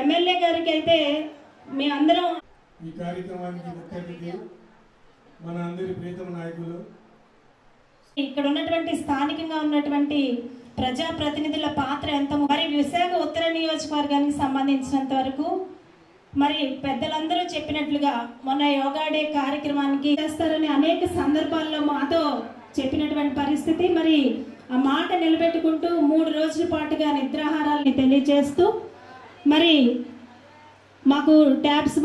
అయితే మీ అందరం ఈ కార్యక్రమానికి ముఖ్య అతిథి మన అందరి ప్రీతమ నాయకులు. ఇక్కడ ఉన్నటువంటి స్థానికంగా ఉన్నటువంటి ప్రజా ప్రతినిధుల పాత్ర ఎంత మరి విశాఖ ఉత్తర నియోజకవర్గానికి సంబంధించినంత వరకు మరి పెద్దలందరూ చెప్పినట్లుగా మొన్న యోగా డే కార్యక్రమానికి చేస్తారని అనేక సందర్భాల్లో మాతో చెప్పినటువంటి పరిస్థితి. మరి ఆ మాట నిలబెట్టుకుంటూ మూడు రోజుల పాటుగా నిద్రాహారాలని తెలియజేస్తూ మరి మాకు ట్యాబ్స్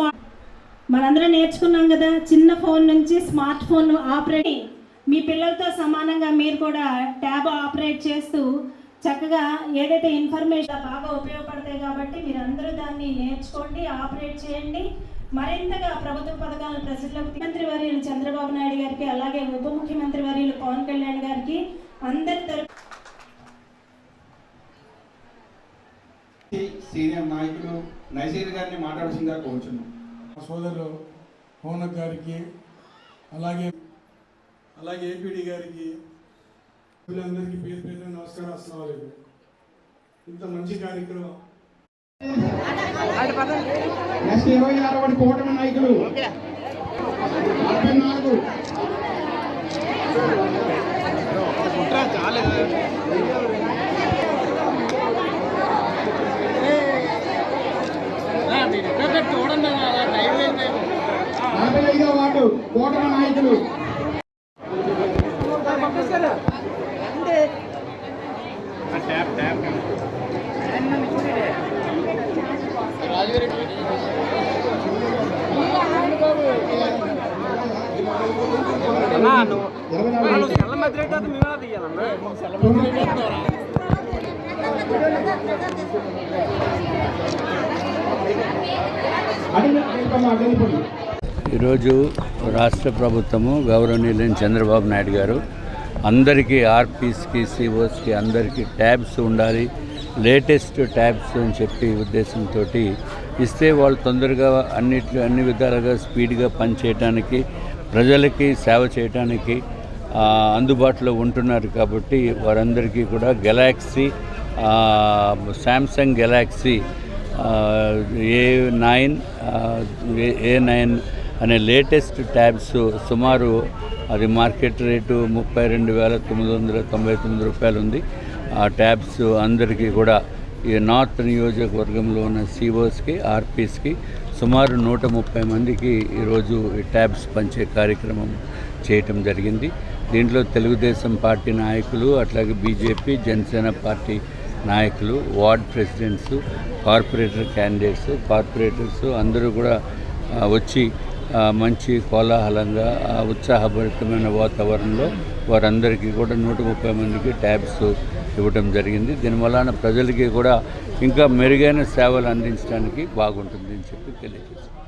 మనందరం నేర్చుకున్నాం కదా చిన్న ఫోన్ నుంచి స్మార్ట్ ఫోన్ ఆపరేట్ మీ పిల్లలతో సమానంగా మీరు కూడా ట్యాబ్ ఆపరేట్ చేస్తూ చక్కగా ఏదైతే ఇన్ఫర్మేషన్ బాగా ఉపయోగపడతాయి కాబట్టి మీరు అందరూ దాన్ని నేర్చుకోండి ఆపరేట్ చేయండి. మరింతగా ప్రభుత్వ పథకాలను ప్రజలకు ముఖ్యమంత్రి వర్యులు చంద్రబాబు నాయుడు గారికి అలాగే ఉప ముఖ్యమంత్రి వర్యులు పవన్ కళ్యాణ్ గారికి అందరి తరపు సీనియర్ నాయకులు నైసీర్ గారిని మాట్లాడాల్సిందిగా కోరుచున్నాం. మా సోదరులు పవన్ గారికి అలాగే అలాగే ఏపీడీ గారికి వీళ్ళందరికీ పేరు పేరు నమస్కారం అస్సలం ఇంత మంచి కార్యక్రమం. నెక్స్ట్ ఇరవై ఆరవ కూటమి నాయకులు. నలభై నాలుగు నలభై వార్డు కూటమి నాయకులు. ఇరవై నాలుగు అడిగి అడిగిపోయి ఈరోజు రాష్ట్ర ప్రభుత్వము గౌరవనీయులైన చంద్రబాబు నాయుడు గారు అందరికీ ఆర్పీస్కి సిఓస్కి అందరికీ ట్యాబ్స్ ఉండాలి లేటెస్ట్ ట్యాబ్స్ అని చెప్పి ఉద్దేశంతో ఇస్తే వాళ్ళు తొందరగా అన్నిటి అన్ని విధాలుగా స్పీడ్గా పనిచేయటానికి ప్రజలకి సేవ చేయడానికి అందుబాటులో ఉంటున్నారు కాబట్టి వారందరికీ కూడా Galaxy Samsung Galaxy A nine A nine అనే లేటెస్ట్ ట్యాబ్స్ సుమారు అది మార్కెట్ రేటు ముప్పై రెండు వేల తొమ్మిది వందల తొంభై తొమ్మిది రూపాయలు ఉంది ఆ ట్యాబ్స్ అందరికీ కూడా ఈ నార్త్ నియోజకవర్గంలో ఉన్న సిఓస్కి ఆర్పీస్కి సుమారు నూట ముప్పై మందికి ఈరోజు ఈ ట్యాబ్స్ పంచే కార్యక్రమం చేయటం జరిగింది. దీంట్లో తెలుగుదేశం పార్టీ నాయకులు అట్లాగే బీజేపీ జనసేన పార్టీ నాయకులు ward presidents corporator candidates corporators అందరూ కూడా వచ్చి మంచి కోలాహలంగా ఉత్సాహభరితమైన వాతావరణంలో వారందరికీ కూడా నూట ముప్పై మందికి ట్యాబ్స్ ఇవ్వడం జరిగింది. దీనివలన ప్రజలకి కూడా ఇంకా మెరుగైన సేవలు అందించడానికి బాగుంటుంది అని చెప్పి తెలియజేస్తాను